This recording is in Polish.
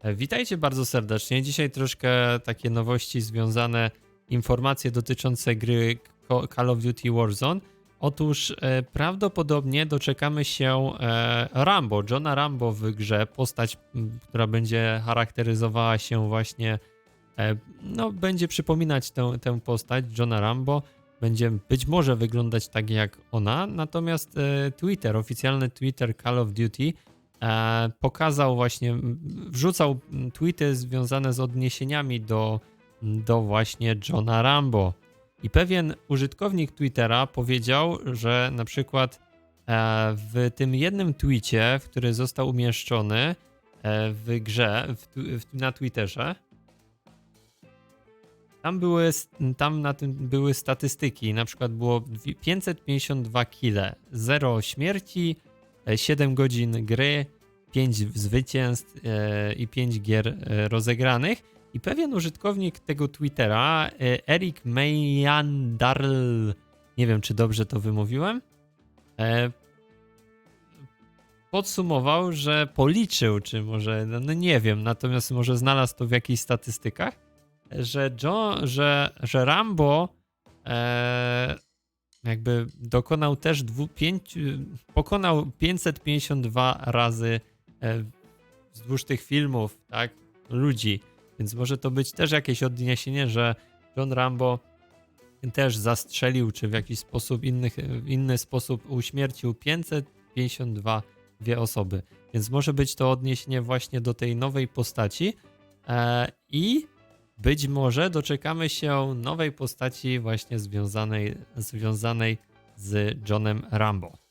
E, Witajcie bardzo serdecznie. Dzisiaj troszkę takie nowości związane, informacje dotyczące gry Call of Duty Warzone. Otóż e, prawdopodobnie doczekamy się e, Rambo, Johna Rambo w grze, postać, która będzie charakteryzowała się właśnie, e, no będzie przypominać tę, tę postać Johna Rambo, będzie być może wyglądać tak jak ona, natomiast e, Twitter, oficjalny Twitter Call of Duty pokazał właśnie, wrzucał tweety związane z odniesieniami do, do właśnie Johna Rambo. I pewien użytkownik Twittera powiedział, że na przykład e, w tym jednym tweetie, który został umieszczony e, w grze, w, na Twitterze, tam były, tam na tym były statystyki, na przykład było dwi- 552 kile, 0 śmierci, e, 7 godzin gry, 5 zwycięstw e, i 5 gier e, rozegranych. I pewien użytkownik tego Twittera, e, Eric Meyandarl, nie wiem czy dobrze to wymówiłem, e, podsumował, że policzył, czy może, no, nie wiem, natomiast może znalazł to w jakichś statystykach, że, John, że, że Rambo e, jakby dokonał też dwu, pięć, pokonał 552 razy e, wzdłuż tych filmów, tak, ludzi. Więc może to być też jakieś odniesienie, że John Rambo też zastrzelił, czy w jakiś sposób inny, w inny sposób uśmiercił 552 dwie osoby. Więc może być to odniesienie właśnie do tej nowej postaci e, i być może doczekamy się nowej postaci właśnie związanej, związanej z Johnem Rambo.